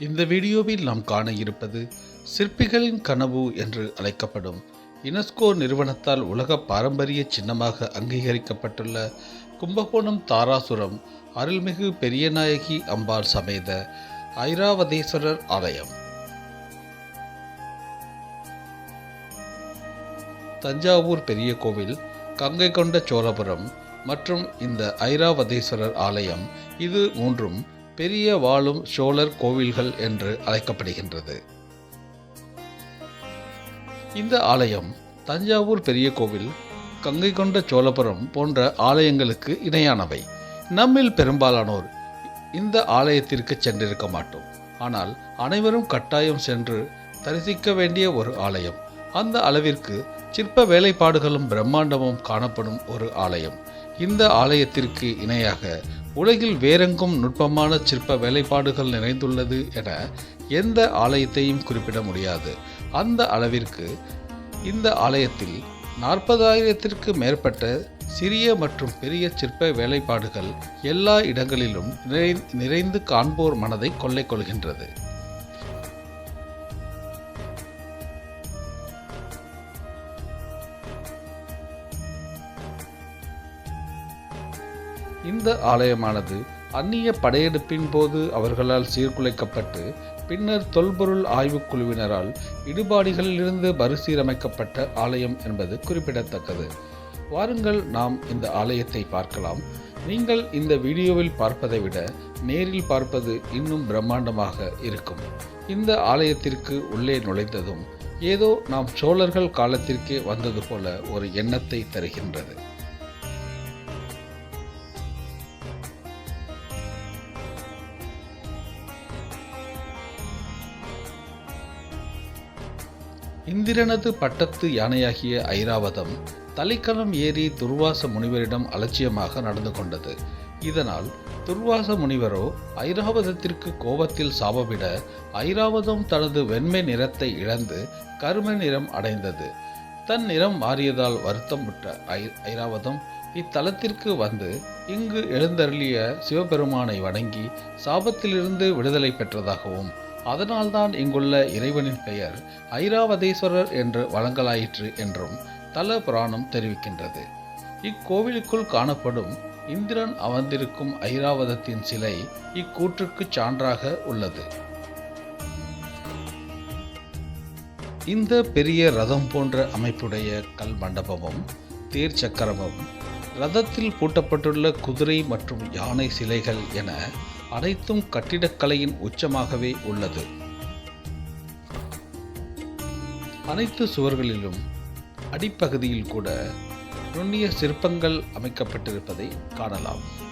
இந்த வீடியோவில் நாம் காண இருப்பது சிற்பிகளின் கனவு என்று அழைக்கப்படும் யுனெஸ்கோ நிறுவனத்தால் உலக பாரம்பரிய சின்னமாக அங்கீகரிக்கப்பட்டுள்ள கும்பகோணம் தாராசுரம் அருள்மிகு பெரியநாயகி அம்பாள் சமேத ஐராவதேஸ்வரர் ஆலயம். தஞ்சாவூர் பெரிய கோவில் கங்கை கொண்ட சோழபுரம் மற்றும் இந்த ஐராவதேஸ்வரர் ஆலயம் இது மூன்றும் பெரிய வாழும் சோழர் கோவில்கள் என்று அழைக்கப்படுகின்றது. இந்த ஆலயம் தஞ்சாவூர் பெரிய கோவில் கங்கை கொண்ட சோழபுரம் போன்ற ஆலயங்களுக்கு இணையானவை. நம்மில் பெரும்பாலானோர் இந்த ஆலயத்திற்கு சென்றிருக்க மாட்டோம். ஆனால் அனைவரும் கட்டாயம் சென்று தரிசிக்க வேண்டிய ஒரு ஆலயம். அந்த அளவிற்கு சிற்ப வேலைப்பாடுகளும் பிரம்மாண்டமும் காணப்படும் ஒரு ஆலயம். இந்த ஆலயத்திற்கு இணையாக உலகில் வேறெங்கும் நுட்பமான சிற்ப வேலைப்பாடுகள் நிறைந்துள்ளது என எந்த ஆலயத்தையும் குறிப்பிட முடியாது. அந்த அளவிற்கு இந்த ஆலயத்தில் நாற்பதாயிரத்திற்கு மேற்பட்ட சிறிய மற்றும் பெரிய சிற்ப வேலைப்பாடுகள் எல்லா இடங்களிலும் நிறை நிறைந்து காண்போர் மனதை கொள்ளை கொள்கின்றது. இந்த ஆலயமானது அந்நிய படையெடுப்பின் போது அவர்களால் சீர்குலைக்கப்பட்டு பின்னர் தொல்பொருள் ஆய்வுக் குழுவினரால் இடுபாடுகளிலிருந்து மறுசீரமைக்கப்பட்ட ஆலயம் என்பது குறிப்பிடத்தக்கது. வாருங்கள் நாம் இந்த ஆலயத்தை பார்க்கலாம். நீங்கள் இந்த வீடியோவில் பார்ப்பதை விட நேரில் பார்ப்பது இன்னும் பிரம்மாண்டமாக இருக்கும். இந்த ஆலயத்திற்கு உள்ளே நுழைந்ததும் ஏதோ நாம் சோழர்கள் காலத்திற்கே வந்தது போல ஒரு எண்ணத்தை தருகின்றது. இந்திரனது பட்டத்து யானையாகிய ஐராவதம் தலைக்கணம் ஏறி துர்வாச முனிவரிடம் அலட்சியமாக நடந்து கொண்டது. இதனால் துர்வாச முனிவரோ ஐராவதத்திற்கு கோபத்தில் சாபவிட ஐராவதம் தனது வெண்மை நிறத்தை இழந்து கருமை நிறம் அடைந்தது. தன் நிறம் மாறியதால் வருத்தம் விட்ட ஐ ஐராவதம் இத்தலத்திற்கு வந்து இங்கு எழுந்தருளிய சிவபெருமானை வணங்கி சாபத்திலிருந்து விடுதலை பெற்றதாகவும் அதனால்தான் இங்குள்ள இறைவனின் பெயர் ஐராவதேஸ்வரர் என்று வழங்கலாயிற்று என்றும் தல புராணம் தெரிவிக்கின்றது. இக்கோவிலுக்குள் காணப்படும் இந்திரன் அமர்ந்திருக்கும் ஐராவதத்தின் சிலை இக்கூற்றுக்கு சான்றாக உள்ளது. இந்த பெரிய ரதம் போன்ற அமைப்புடைய கல் மண்டபமும் தேர் சக்கரமும் ரதத்தில் பூட்டப்பட்டுள்ள குதிரை மற்றும் யானை சிலைகள் என அனைத்தும் கட்டிடக்கலையின் உச்சமாகவே உள்ளது. அனைத்து சுவர்களிலும் அடிப்பகுதியில் கூட நுண்ணிய சிற்பங்கள் அமைக்கப்பட்டிருப்பதை காணலாம்.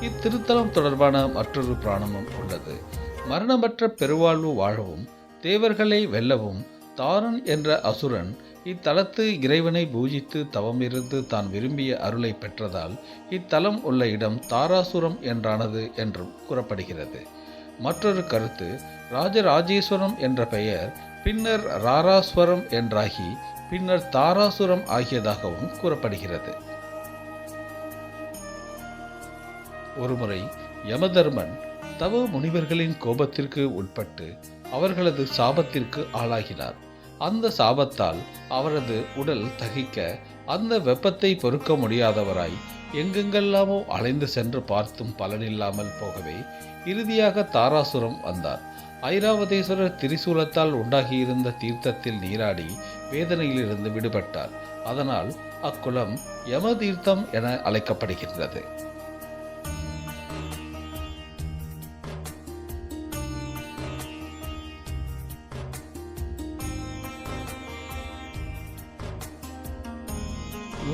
இத்திருத்தலம் தொடர்பான மற்றொரு பிராணமும் உள்ளது. மரணமற்ற பெருவாழ்வு வாழவும் தேவர்களை வெல்லவும் தாரன் என்ற அசுரன் இத்தலத்து இறைவனை பூஜித்து தவமிருந்து தான் விரும்பிய அருளை பெற்றதால் இத்தலம் உள்ள இடம் தாராசுரம் என்றானது என்றும் கூறப்படுகிறது. மற்றொரு கருத்து ராஜராஜேஸ்வரம் என்ற பெயர் பின்னர் ராராஸ்வரம் என்றாகி பின்னர் தாராசுரம் ஆகியதாகவும் கூறப்படுகிறது. ஒருமுறை யமதர்மன் தவ முனிவர்களின் கோபத்திற்கு உட்பட்டு அவர்களது சாபத்திற்கு ஆளாகினார். அந்த சாபத்தால் அவரது உடல் தகிக்க அந்த வெப்பத்தை பொறுக்க முடியாதவராய் எங்கெங்கெல்லாமோ அலைந்து சென்று பார்த்தும் பலனில்லாமல் போகவே இறுதியாக தாராசுரம் வந்தார். ஐராவதேஸ்வரர் திரிசூலத்தால் உண்டாகியிருந்த தீர்த்தத்தில் நீராடி வேதனையிலிருந்து விடுபட்டார். அதனால் அக்குளம் யம தீர்த்தம் என அழைக்கப்படுகின்றது.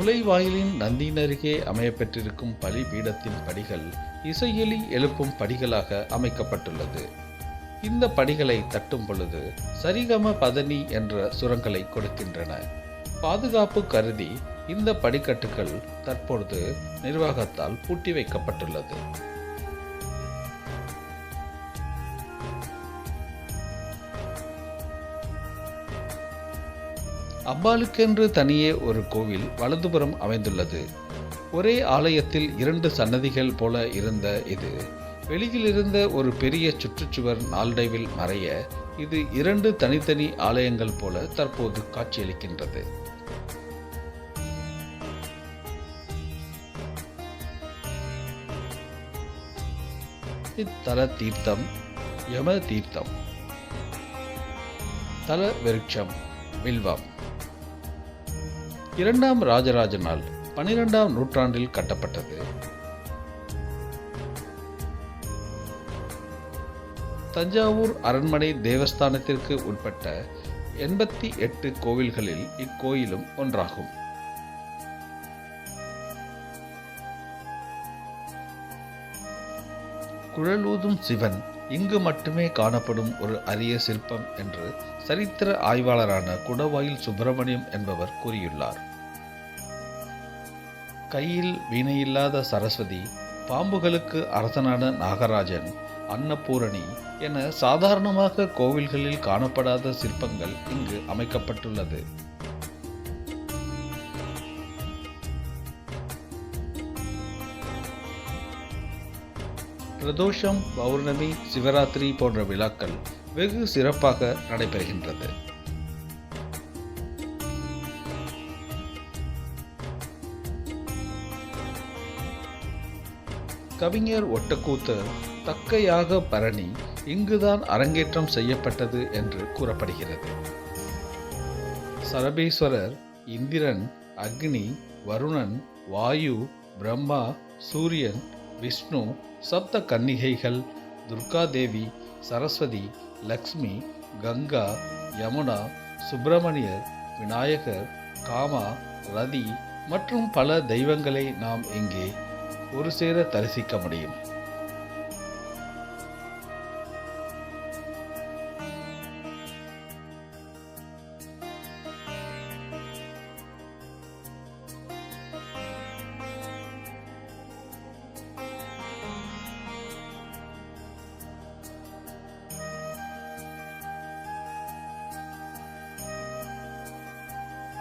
நுழைவாயிலின் அருகே அமையப்பெற்றிருக்கும் பலிபீடத்தின் படிகள் இசையொலி எழுப்பும் படிகளாக அமைக்கப்பட்டுள்ளது. இந்த படிகளை தட்டும் பொழுது சரிகம பதனி என்ற சுரங்களை கொடுக்கின்றன. பாதுகாப்பு கருதி இந்த படிக்கட்டுகள் தற்பொழுது நிர்வாகத்தால் பூட்டி வைக்கப்பட்டுள்ளது. அம்பாளுக்கென்று தனியே ஒரு கோவில் வலதுபுறம் அமைந்துள்ளது. ஒரே ஆலயத்தில் இரண்டு சன்னதிகள் போல இருந்த இது. வெளியில் இருந்த ஒரு பெரிய சுற்றுச்சுவர் நாளடைவில் மறைய இது இரண்டு தனித்தனி ஆலயங்கள் போல தற்போது காட்சியளிக்கின்றது. இத்தல தீர்த்தம் யம தீர்த்தம். தல விருட்சம் வில்வம். இரண்டாம் ராஜராஜனால் பனிரெண்டாம் நூற்றாண்டில் கட்டப்பட்டது. தஞ்சாவூர் அரண்மனை தேவஸ்தானத்திற்கு உட்பட்ட எண்பத்தி எட்டு கோவில்களில் இக்கோயிலும் ஒன்றாகும். குழலூதும் சிவன் இங்கு மட்டுமே காணப்படும் ஒரு அரிய சிற்பம் என்று சரித்திர ஆய்வாளரான குடவாயில் சுப்பிரமணியம் என்பவர் கூறியுள்ளார். கையில் வீணையில்லாத சரஸ்வதி பாம்புகளுக்கு அரசனான நாகராஜன் அன்னபூரணி என சாதாரணமாக கோவில்களில் காணப்படாத சிற்பங்கள் இங்கு அமைக்கப்பட்டுள்ளது. பிரதோஷம் பௌர்ணமி சிவராத்திரி போன்ற விழாக்கள் வெகு சிறப்பாக நடைபெறுகின்றது. கவிஞர் ஒட்டக்கூத்தர் தக்கையாக பரணி இங்குதான் அரங்கேற்றம் செய்யப்பட்டது என்று கூறப்படுகிறது. சரபேஸ்வரர் இந்திரன் அக்னி வருணன் வாயு பிரம்மா சூரியன் விஷ்ணு சப்த கன்னிகைகள் துர்காதேவி சரஸ்வதி லக்ஷ்மி கங்கா யமுனா சுப்பிரமணியர் விநாயகர் காமா ரதி மற்றும் பல தெய்வங்களை நாம் இங்கே ஒரு சேர தரிசிக்க முடியும்.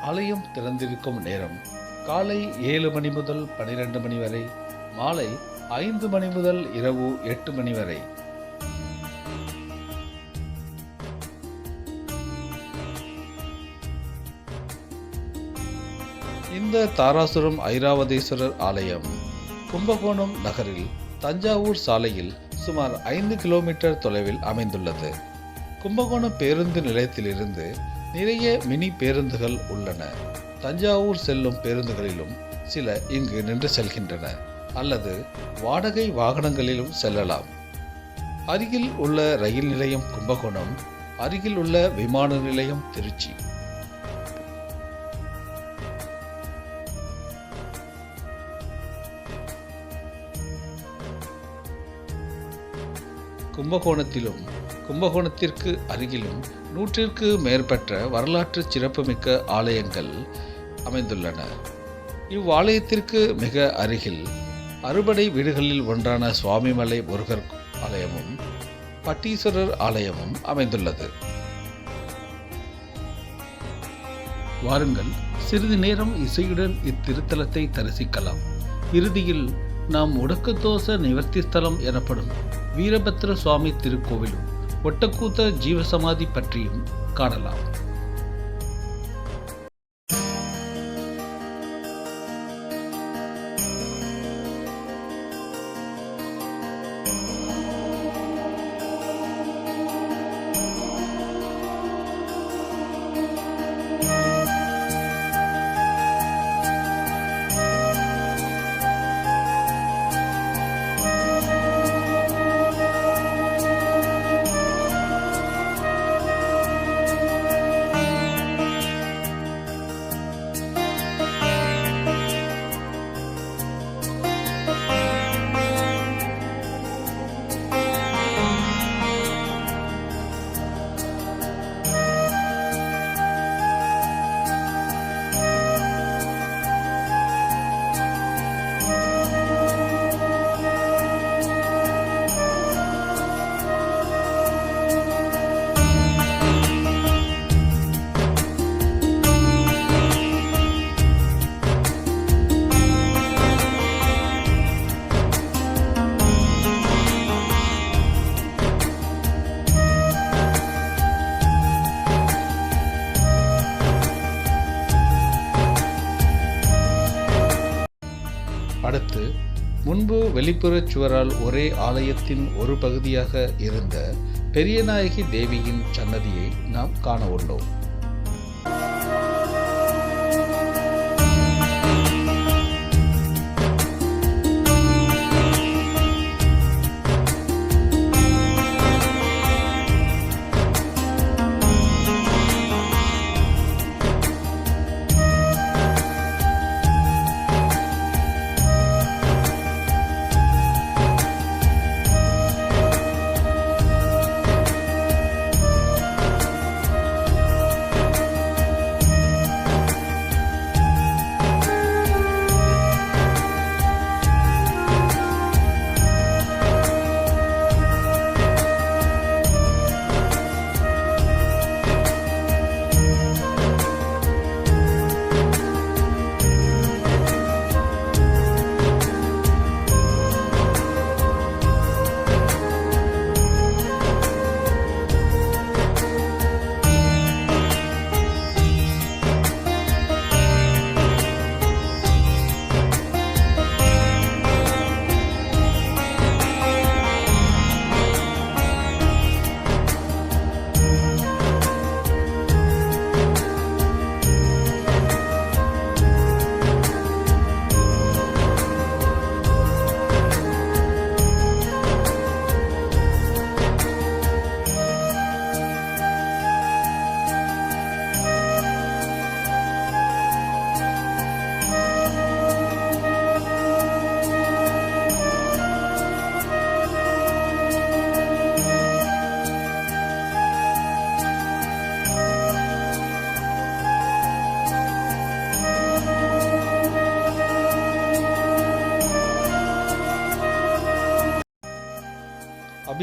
ஆலயம் திறந்திருக்கும் நேரம் காலை ஏழு மணி முதல் பனிரெண்டு மணி வரை மாலை ஐந்து மணி முதல் இரவு எட்டு மணி வரை. இந்த தாராசுரம் ஐராவதேஸ்வரர் ஆலயம் கும்பகோணம் நகரில் தஞ்சாவூர் சாலையில் சுமார் ஐந்து கிலோமீட்டர் தொலைவில் அமைந்துள்ளது. கும்பகோணம் பேருந்து நிலையத்திலிருந்து நிறைய மினி பேருந்துகள் உள்ளன. தஞ்சாவூர் செல்லும் பேருந்துகளிலும் சில இங்கு நின்று செல்கின்றன. அல்லது வாடகை வாகனங்களிலும் செல்லலாம். அருகில் உள்ள ரயில் நிலையம் கும்பகோணம் அருகில் உள்ள விமான நிலையம் திருச்சி. கும்பகோணத்திலும் கும்பகோணத்திற்கு அருகிலும் நூற்றிற்கு மேற்பட்ட வரலாற்று சிறப்புமிக்க ஆலயங்கள் அமைந்துள்ளன. இவ்வாலயத்திற்கு மிக அருகில் அறுபடை வீடுகளில் ஒன்றான சுவாமிமலை முருகர் ஆலயமும் பட்டீஸ்வரர் ஆலயமும் அமைந்துள்ளது. வாருங்கள் சிறிது நேரம் இசையுடன் இத்திருத்தலத்தை தரிசிக்கலாம். இறுதியில் நாம் உடக்கதோச நிவர்த்தி ஸ்தலம் எனப்படும் வீரபத்ர சுவாமி திருக்கோவிலும் ஒட்டக்கூத்த ஜீவசமாதி பற்றியும் காணலாம். வெளிப்புறச் சுவரால் ஒரே ஆலயத்தின் ஒரு பகுதியாக இருந்த பெரியநாயகி தேவியின் சன்னதியை நாம் காண உள்ளோம்.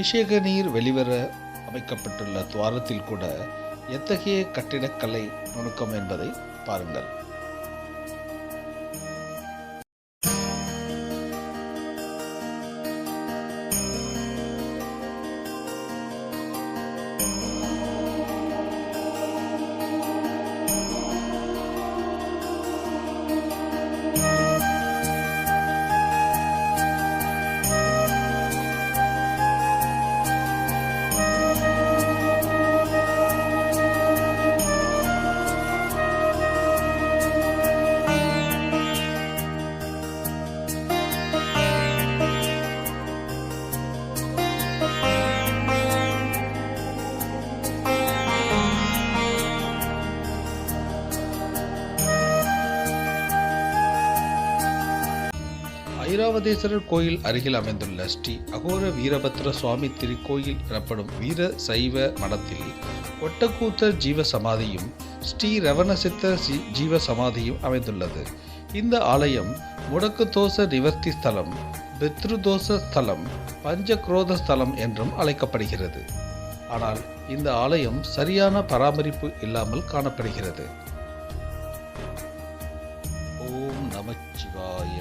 அபிஷேக நீர் வெளிவர அமைக்கப்பட்டுள்ள துவாரத்தில் கூட எத்தகைய கட்டிடக்கலை நுணுக்கம் என்பதை பாருங்கள். ஐராவதேஸ்வரர் கோயில் அருகில் அமைந்துள்ள ஸ்ரீ அகோர வீரபத்ர சுவாமி திருக்கோயில் எனப்படும் வீர சைவ மடத்தில் ஒட்டக்கூத்தர் ஜீவ சமாதியும் ஸ்ரீ ரவணசித்தர் ஜீவ சமாதியும் அமைந்துள்ளது. இந்த ஆலயம் முடக்கு தோச நிவர்த்தி ஸ்தலம் பித்ருதோஷ ஸ்தலம் பஞ்சக்ரோத ஸ்தலம் என்றும் அழைக்கப்படுகிறது. ஆனால் இந்த ஆலயம் சரியான பராமரிப்பு இல்லாமல் காணப்படுகிறது. ஓம் நமச்சிவாய